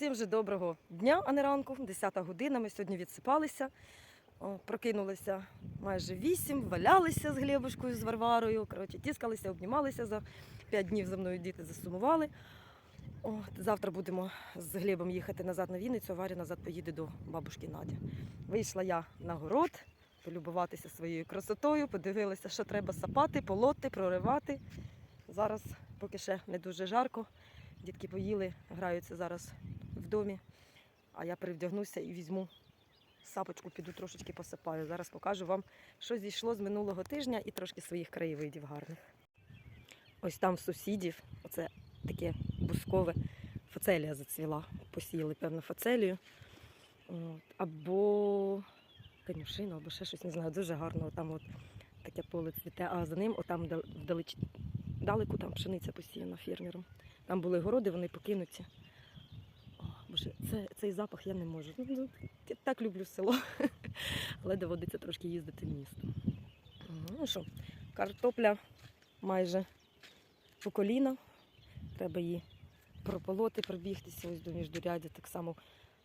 Усім вже доброго дня, а не ранку. 10 година. Ми сьогодні відсипалися. Прокинулися майже 8, валялися з Глебушкою, з Варварою. Коротше, тіскалися, обнімалися за 5 днів за мною діти засумували. От, завтра будемо з Глебом їхати назад на Вінницю, а Варя назад поїде до бабушки Наді. Вийшла я на город, полюбуватися своєю красотою, подивилася, що треба сапати, полоти, проривати. Зараз, поки ще не дуже жарко, дітки поїли, граються зараз в домі, а я перевдягнуся і візьму сапочку, піду трошечки посипаю. Зараз покажу вам, що зійшло з минулого тижня і трошки своїх краєвидів гарних. Ось там сусідів, оце таке бускове, фацелія зацвіла. Посіяли, певно, фацелію. Або конюшину, або ще щось, не знаю, дуже гарно. Там от таке поле цвіте, а за ним отам вдал- вдалеч, далеко там пшениця посіяна фермером. Там були городи, вони покинуті. Боже, це, цей запах я не можу. Ну, ну, я так люблю село, але доводиться трошки їздити в місто. Ну що, картопля майже по коліна. Треба її прополоти, пробігтися ось до міждурядя. Так само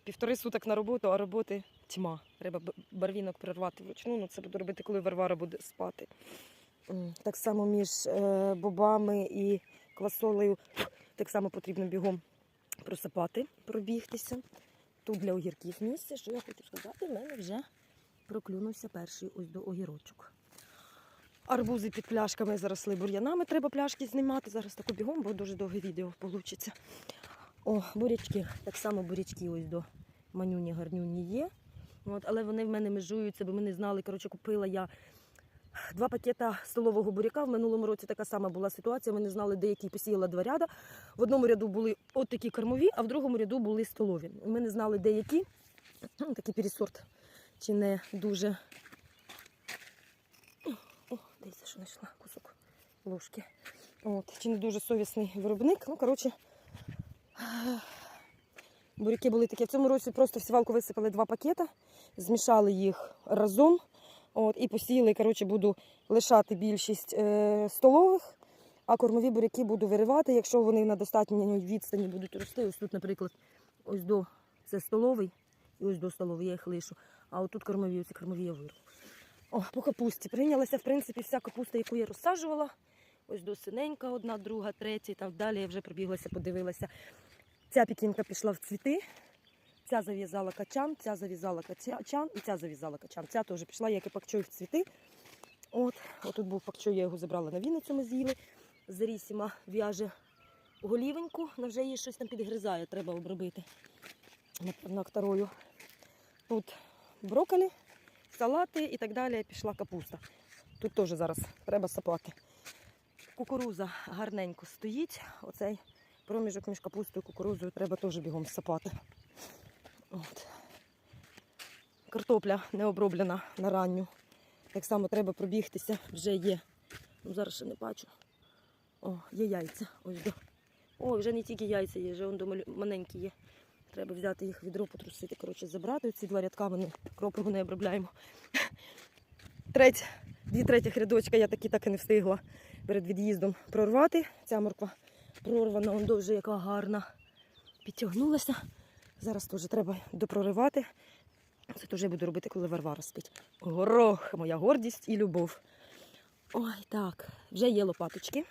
півтори суток на роботу, а роботи тьма. Треба барвінок прервати вручну. Ну, це буду робити, коли Варвара буде спати. Так само між е, бобами і квасолею так само потрібно бігом просипати, пробігтися. Тут для огірків місце, що я хочу сказати, в мене вже проклюнувся перший ось до огірочок. Арбузи під пляшками заросли бур'янами, треба пляшки знімати. Зараз таку бігом, бо дуже довге відео вийде. О, бурячки, так само бурячки ось до манюні гарнюні є. От, але вони в мене межуються, бо ми не знали. Коротше, купила я два пакета столового буряка. В минулому році така сама була ситуація. Ми не знали, де який посіяла два ряда. В одному ряду були от такі кормові, а в другому ряду були столові. Ми не знали, де які. Такий пересорт чи не дуже. О, дивіться, що знайшла кусок ложки. От, чи не дуже совісний виробник. Ну, коротше, буряки були такі. В цьому році просто в сівалку висипали два пакета, змішали їх разом. От, і посіяли, коротше, буду лишати більшість е, столових, а кормові буряки буду виривати, якщо вони на достатній відстані будуть рости. Ось тут, наприклад, ось до це столовий, і ось до столовий я їх лишу. А отут кормові, оці кормові я вирву. О, по капусті. Прийнялася, в принципі, вся капуста, яку я розсаджувала. Ось до синенька, одна, друга, третя і так далі. Я вже пробіглася, подивилася. Ця пікінка пішла в цвіти. Ця зав'язала качан, ця зав'язала качан і ця зав'язала качан. Ця теж пішла, як і пакчой в цвіти. От, отут був пакчой, я його забрала на Вінницю, ми з'їли. Зарісіма в'яже голівеньку, але вже її щось там підгризає, треба обробити. Второю. Тут брокколі, салати і так далі. Пішла капуста. Тут теж зараз треба сапати. Кукуруза гарненько стоїть. Оцей проміжок між капустою і кукурузою треба теж бігом сапати. От. Картопля не оброблена на ранню. Так само треба пробігтися, вже є. Ну, зараз ще не бачу. О, є яйця. Ось до. О, вже не тільки яйця є, вже он до маленькі є. Треба взяти їх відро, потрусити, коротше, забрати. Ці два рядка ми кропиву не обробляємо. Треть, дві третіх рядочка я таки так і не встигла перед від'їздом прорвати. Ця морква прорвана, он дуже яка гарна. Підтягнулася. Зараз теж треба допроривати. Це теж я буду робити, коли Варвара спить. Горох, моя гордість і любов. Ой, так, вже є лопаточки.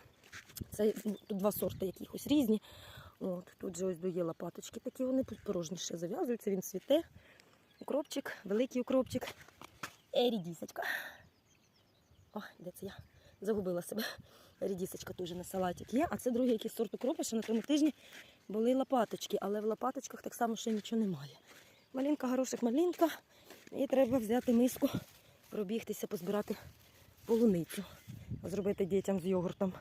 Це тут два сорти якихось різні. От, тут же ось до є лопаточки такі, вони порожніше зав'язуються, він цвіте. Укропчик, великий укропчик. Е, рідісочка. О, де це я? Загубила себе. Рідісочка теж на салатик є. А це другий якийсь сорт укропа, що на тому тижні були лопаточки, але в лопаточках так само ще нічого немає. Малінка, горошок, малінка. І треба взяти миску, пробігтися, позбирати полуницю. Зробити дітям з йогуртом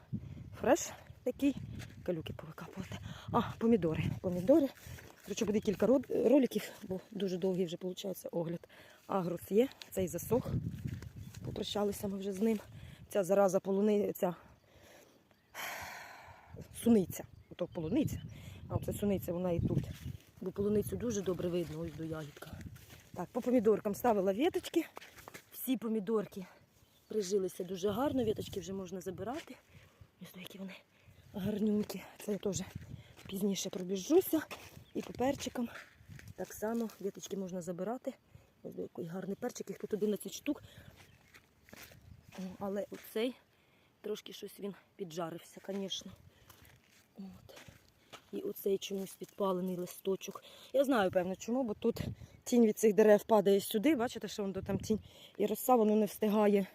фреш такий, калюки повикапувати. А, помідори. Помідори. Коротше, буде кілька роликів, бо дуже довгий вже виходить огляд. Агрос є, цей засох. Попрощалися ми вже з ним. Ця зараза полуниця. Суниця. Ото полуниця. А оце суниця, вона і тут. Бо полуницю дуже добре видно, ось до ягідка. Так, по помідоркам ставила віточки. Всі помідорки прижилися дуже гарно, віточки вже можна забирати. Ось які вони гарнюнькі. Це я теж пізніше пробіжуся. І по перчикам так само віточки можна забирати. Ось який гарний перчик, їх тут 11 штук. Але оцей трошки щось він піджарився, звісно. От. І оцей чомусь підпалений листочок. Я знаю, певно, чому, бо тут тінь від цих дерев падає сюди. Бачите, що воно там тінь і роса, воно не встигає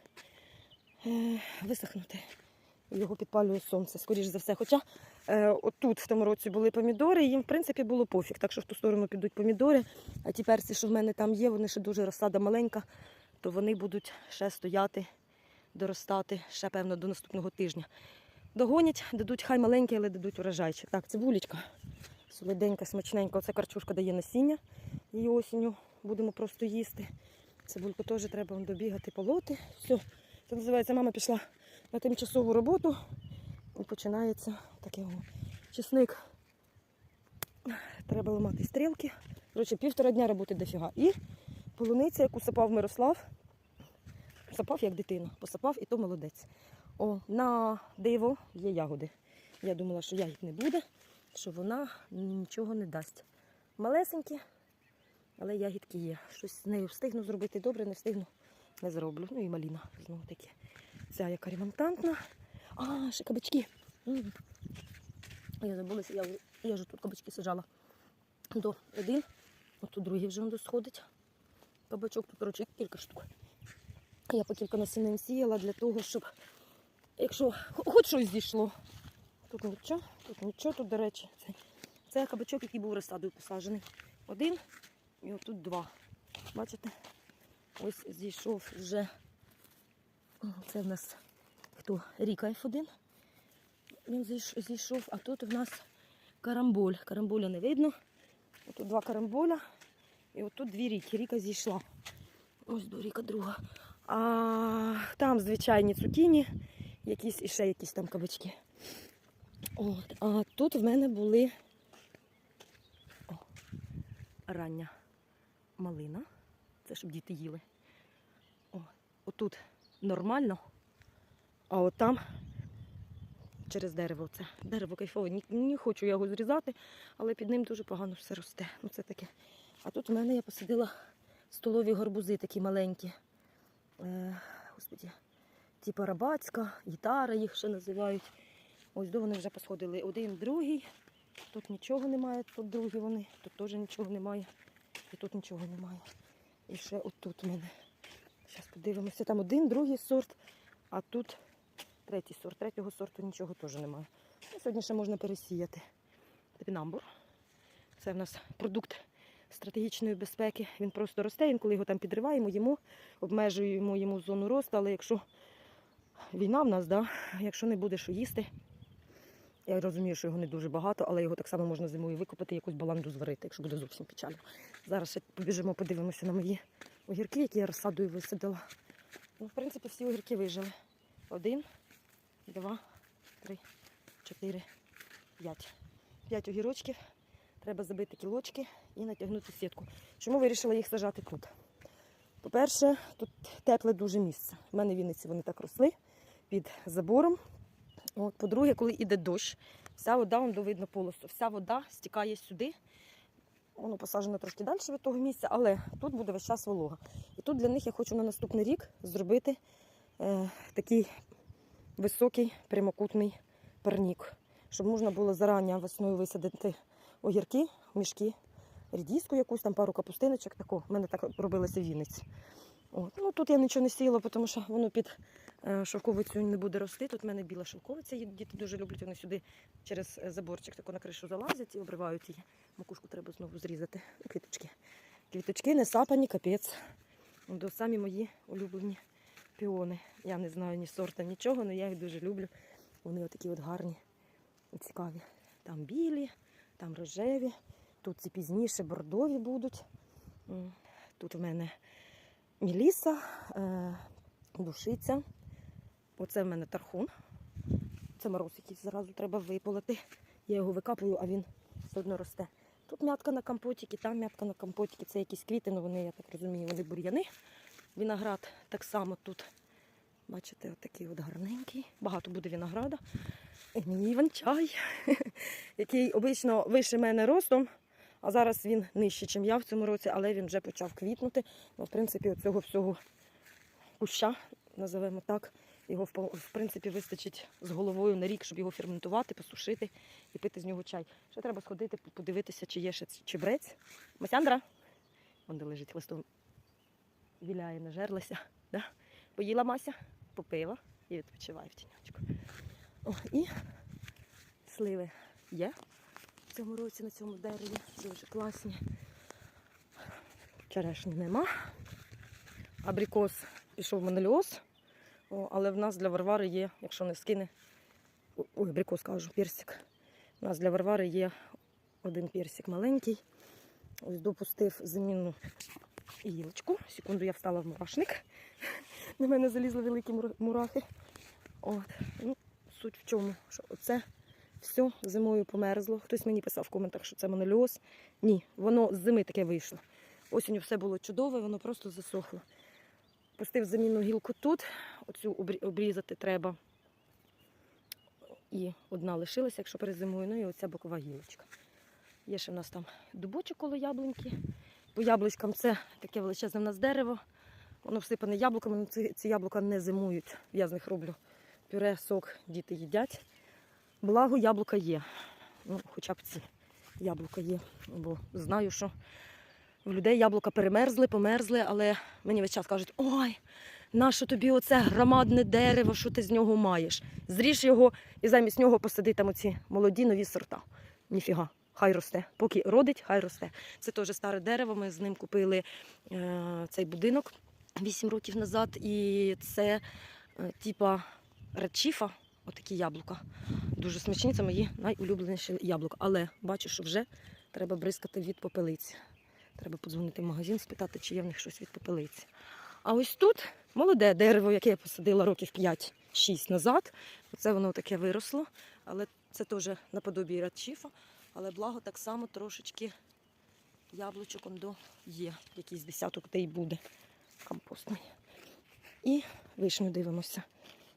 е, висохнути. Його підпалює сонце, скоріш за все. Хоча е, отут в тому році були помідори, їм в принципі було пофіг. Так що в ту сторону підуть помідори. А ті перці, що в мене там є, вони ще дуже розсада маленька, то вони будуть ще стояти, доростати ще, певно, до наступного тижня. Догонять, дадуть хай маленькі, але дадуть урожайчик. Так, цибулечка. Солоденька, смачненька. Оце карчушка дає насіння. Її осінню будемо просто їсти. Цибульку теж треба добігати, полоти. Все. Це називається, мама пішла на тимчасову роботу. І починається такий чесник. Треба ламати стрілки. Коротше, півтора дня роботи дофіга. І полуниця, яку сапав Мирослав, сапав як дитина, посапав і то молодець. О, на диво є ягоди. Я думала, що ягід не буде, що вона нічого не дасть. Малесенькі, але ягідки є. Щось з нею встигну зробити добре, не встигну, не зроблю. Ну і маліна знову таки. Ця яка ремонтантна. А, ще кабачки. Я забулася, я, я вже тут кабачки сажала. До один, от другий вже воно сходить. Кабачок тут, коротше, кілька штук. Я по кілька насінин сіяла для того, щоб якщо хоч щось зійшло. Тут нічого, тут нічого, тут, до речі, це, це кабачок, який був розсадою посаджений. Один і отут два. Бачите? Ось зійшов вже. Це в нас хто? Ріка F1. Він зійшов, а тут в нас карамболь. Карамболя не видно. Тут два карамболя. І отут дві ріки. Ріка зійшла. Ось до ріка друга. А там звичайні цукіні, якісь і ще якісь там кабачки. От. А тут в мене були О, рання малина. Це щоб діти їли. О, отут нормально, а от там через дерево це. Дерево кайфове. Ні, не хочу я його зрізати, але під ним дуже погано все росте. Ну це таке. А тут в мене я посадила столові гарбузи такі маленькі. Е, господі, типу рабацька, гітара їх ще називають. Ось до вони вже посходили один, другий. Тут нічого немає, тут другі вони, тут теж нічого немає. І тут нічого немає. І ще отут у мене. Зараз подивимося. Там один, другий сорт, а тут третій сорт. Третього сорту нічого теж немає. І сьогодні ще можна пересіяти. Топінамбур. Це в нас продукт стратегічної безпеки. Він просто росте, інколи його там підриваємо, їмо, обмежуємо йому зону росту, але якщо війна в нас, да, якщо не буде що їсти, я розумію, що його не дуже багато, але його так само можна зимою викопати, якусь баланду зварити, якщо буде зовсім печально. Зараз ще побіжимо, подивимося на мої огірки, які я розсадою висадила. Ну, в принципі, всі огірки вижили. Один, два, три, чотири, п'ять. П'ять огірочків. Треба забити кілочки і натягнути сітку. Чому вирішила їх сажати тут? По-перше, тут тепле дуже місце. У мене в Вінниці вони так росли під забором. По-друге, коли йде дощ, вся вода, вон видно полосу, вся вода стікає сюди. Воно посаджено трошки далі від того місця, але тут буде весь час волога. І тут для них я хочу на наступний рік зробити е, такий високий прямокутний парнік, щоб можна було зарані весною висадити огірки, мішки, рідіску якусь, там пару капустиночок. Тако. У мене так робилося в Вінниці. От. Ну, тут я нічого не сіяла, тому що воно під е, шовковицю не буде рости. Тут в мене біла шовковиця, є, діти дуже люблять, вони сюди через е, заборчик тако на кришу залазять і обривають її. Макушку треба знову зрізати. Квіточки. Квіточки не сапані, капець. Самі мої улюблені піони. Я не знаю ні сорта, нічого, але я їх дуже люблю. Вони отакі от гарні і цікаві. Там білі, там рожеві, тут ці пізніше бордові будуть. Тут в мене міліса, е, душиця. Оце в мене тархун. Це мороз якийсь зразу треба виполоти. Я його викапую, а він все одно росте. Тут м'ятка на компотіки, там м'ятка на компотіки. Це якісь квіти, ну вони, я так розумію, вони бур'яни. Виноград так само тут. Бачите, отакий от гарненький. Багато буде винограда. І мені іван-чай, який обично вище мене ростом, А зараз він нижче, ніж я в цьому році, але він вже почав квітнути. Ну, в принципі, оцього всього куща, називаємо так, його в принципі вистачить з головою на рік, щоб його ферментувати, посушити і пити з нього чай. Ще треба сходити, подивитися, чи є ще чебрець. Масяндра? Вон де лежить листом. Віляє, нажерлася. Да? Поїла Мася, попила і відпочиває в тіньочку. О, і сливи є цьому році на цьому дереві. Дуже класні. Черешні нема. Абрикос пішов моноліоз. Але в нас для Варвари є, якщо не скине. Ой, абрикос кажу, персик. У нас для Варвари є один персик маленький. Ось допустив замінну гілочку. Секунду, я встала в мурашник. На мене залізли великі мурахи. От. Ну, суть в чому, що оце все зимою померзло. Хтось мені писав в коментах, що це моноліоз. Ні, воно з зими таке вийшло. Осінню все було чудове, воно просто засохло. Пустив замінну гілку тут, оцю обрізати треба. І одна лишилася, якщо перезимую, ну і оця бокова гілочка. Є ще в нас там дубочок коло яблуньки. По яблучкам це таке величезне в нас дерево. Воно всипане яблуками, ці, ці яблука не зимують. Я з них роблю пюре, сок, діти їдять. Благо, яблука є. Ну, хоча б ці яблука є. Бо знаю, що в людей яблука перемерзли, померзли, але мені весь час кажуть, ой, нащо тобі оце громадне дерево, що ти з нього маєш? Зріж його і замість нього посади там оці молоді нові сорта. Ніфіга, хай росте. Поки родить, хай росте. Це теж старе дерево. Ми з ним купили е, цей будинок 8 років назад. І це е, типа речіфа, отакі яблука. Дуже смачні, це мої найулюбленіші яблука. Але бачу, що вже треба бризкати від попелиці. Треба подзвонити в магазин, спитати, чи є в них щось від попелиці. А ось тут молоде дерево, яке я посадила років 5-6 назад. Оце воно таке виросло, але це теж наподобі радчіфа. Але благо так само трошечки яблучок он до є. Якийсь десяток де й буде компостний. І вишню дивимося.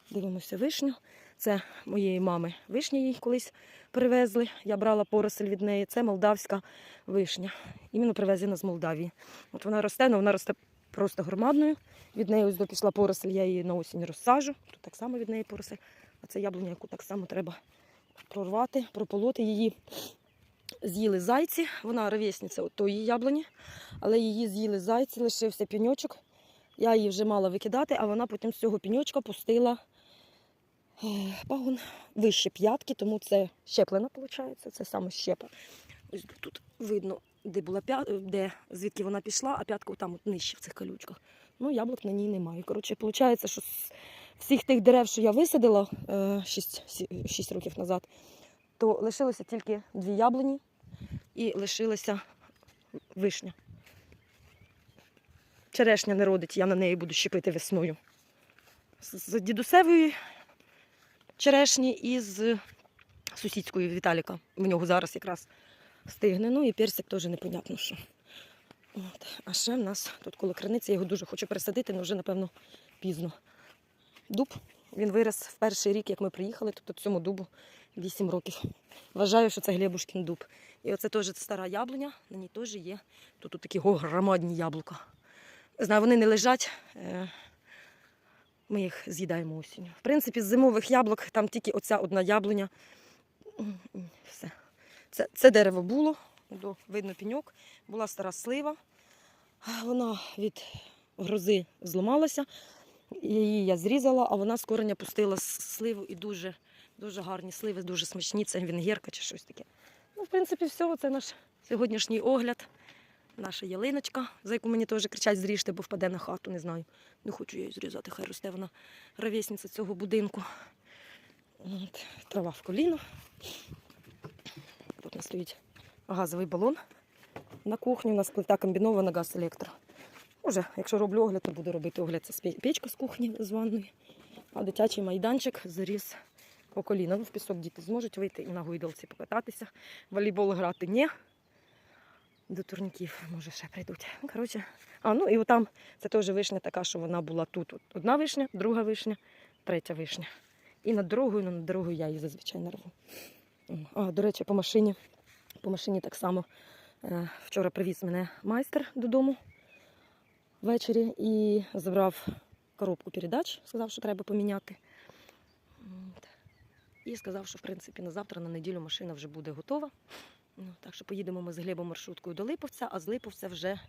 Дивимося вишню. Це моєї мами вишня їй колись привезли. Я брала поросль від неї. Це молдавська вишня. Іменно привезена з Молдавії. От вона росте, але вона росте просто громадною. Від неї ось до пішла поросль, я її на осінь розсажу. Тут так само від неї поросль. А це яблуня, яку так само треба прорвати, прополоти її. З'їли зайці, вона ровесниця тої яблуні, але її з'їли зайці, лишився піньочок. Я її вже мала викидати, а вона потім з цього піньочка пустила пагон вище п'ятки, тому це щеплена, виходить, це саме щепа. Ось тут видно, де була п'я... де, звідки вона пішла, а п'ятка там от нижче в цих колючках. Ну, яблук на ній немає. Коротше, виходить, що з всіх тих дерев, що я висадила 6, 6 років назад, то лишилося тільки дві яблуні і лишилася вишня. Черешня не родить, я на неї буду щепити весною. З дідусевої черешні і з сусідської Віталіка. В нього зараз якраз стигне. Ну і персик теж непонятно що. От. А ще в нас тут коло криниці, я його дуже хочу пересадити, але вже, напевно, пізно. Дуб. Він вирос в перший рік, як ми приїхали, тобто цьому дубу 8 років. Вважаю, що це Глебушкін дуб. І оце теж стара яблуня, на ній теж є. Тут, тут такі громадні яблука. Знаю, вони не лежать. Ми їх з'їдаємо осінню. В принципі, з зимових яблук там тільки оця одна яблуня. Все. Це, це дерево було, видно піньок, була стара слива. Вона від грози зламалася. Її я зрізала, а вона з кореня пустила сливу і дуже, дуже гарні сливи, дуже смачні. Це венгерка чи щось таке. Ну, в принципі, все. Це наш сьогоднішній огляд. Наша ялиночка, за яку мені теж кричать зріжте, бо впаде на хату, не знаю. Не хочу я її зрізати, хай росте вона ровесниця цього будинку. От, трава в коліно. Тут у нас стоїть газовий балон на кухні. У нас плита комбінована газ електро. Може, якщо роблю огляд, то буду робити огляд. Це печка з кухні з ванною. А дитячий майданчик заріс по коліна. Ну, в пісок діти зможуть вийти і на гойдалці покататися. Волейбол грати ні. До турніків, може, ще прийдуть. Коротше. А, ну і отам це теж вишня така, що вона була тут. Одна вишня, друга вишня, третя вишня. І над дорогою, ну, над дорогою я її зазвичай нарву. А, до речі, по машині. По машині так само Е, Вчора привіз мене майстер додому ввечері і забрав коробку передач, сказав, що треба поміняти. І сказав, що в принципі на завтра, на неділю машина вже буде готова. Ну, так що поїдемо ми з Глебом маршруткою до Липовця, а з Липовця вже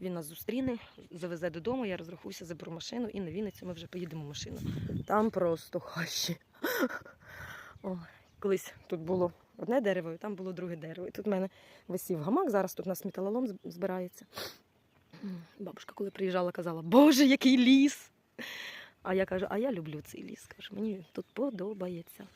він нас зустріне, завезе додому, я розрахуюся, заберу машину і на Вінницю ми вже поїдемо машину. Там просто хащі. О, колись тут було одне дерево, і там було друге дерево. І тут в мене висів гамак, зараз тут у нас металолом збирається. Бабушка, коли приїжджала, казала, Боже, який ліс! А я кажу, а я люблю цей ліс. Кажу, мені тут подобається.